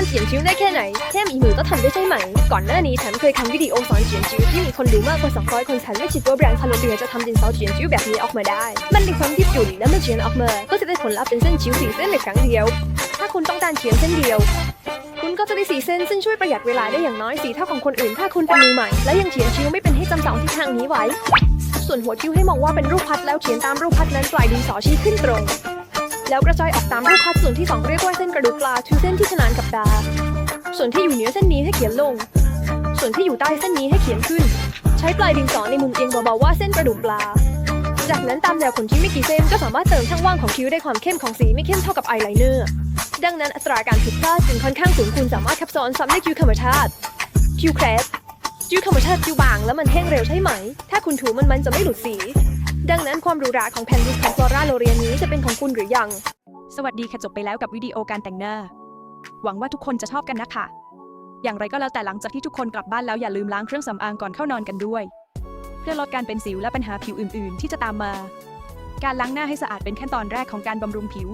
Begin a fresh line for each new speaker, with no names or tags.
การเขียนคิ้วได้แค่ไหนแค่มีมือก็ทำได้ใช่ไหม ก่อนหน้านี้ฉันเคยทำวิดีโอสอนเขียนคิ้วที่มีคนดูมากกว่า200คนฉันไม่คิดว่าแบรนด์พาโลเบียจะทำดินสอเขียนคิ้วแบบนี้ออกมาได้ มันเป็นความยืดหยุ่นและเมื่อเขียนออกมาก็จะได้ผลลัพธ์เป็นเส้นคิ้วสี่เส้นในครั้งเดียว ถ้าคุณต้องการเขียนเส้นเดียวคุณก็จะได้สีเส้นซึ่งช่วยประหยัดเวลาได้อย่างน้อยสีเท่าของคนอื่น ถ้าคุณเป็นมือใหม่ และยังเขียนคิ้วไม่เป็นให้จำสองทิศทางนี้ไว้ ส่วนหัวคิ้วให้มองว่าเป็นรูปพัดแล้วเขียนตามรูปพัดนั้นปลายดินสอชี้ขึ้นตรง แล้วกระจายออกตามรูปพัดส่วนที่สองเรียกว่าเส้นกระดูกปลาคือเส้นที่ขนานกับตาส่วนที่อยู่เหนือเส้นนี้ให้เขียนลง ส่วนที่อยู่ใต้เส้นนี้ให้เขียนขึ้น ใช้ปลายดินสอในมุมเอียงเบาๆว่าเส้นกระดูกปลา จากนั้นตามแนวขนคิ้วไม่กี่เส้นก็สามารถเติมช่องว่างของคิ้วได้ความเข้มของสีไม่เข้มเท่ากับอายไลเนอร์ดังนั้นอัตราการผิดพลาดจึงค่อนข้างสูงคุณสามารถทับซ้อนซ้ำได้คิ้วธรรมชาติคิ้วแครสคิ้วธรรมชาติคิ้วบางแล้วมันแห้งเร็วใช่ไหม ถ้าคุณถูมันมันจะไม่หลุดสี ดังนั้นความหรูหราของแผ่นดิสของฟลอราโลเรียนนี้จะเป็นของคุณหรือยัง
สวัสดีค่ะจบไปแล้วกับวิดีโอการแต่งหน้า หวังว่าทุกคนจะชอบกันนะคะ อย่างไรก็แล้วแต่หลังจากที่ทุกคนกลับบ้านแล้วอย่าลืมล้างเครื่องสำอางก่อนเข้านอนกันด้วย เพื่อลดการเป็นสิวและปัญหาผิวอื่น ๆ ที่จะตามมา การล้างหน้าให้สะอาดเป็นขั้นตอนแรกของการบำรุงผิว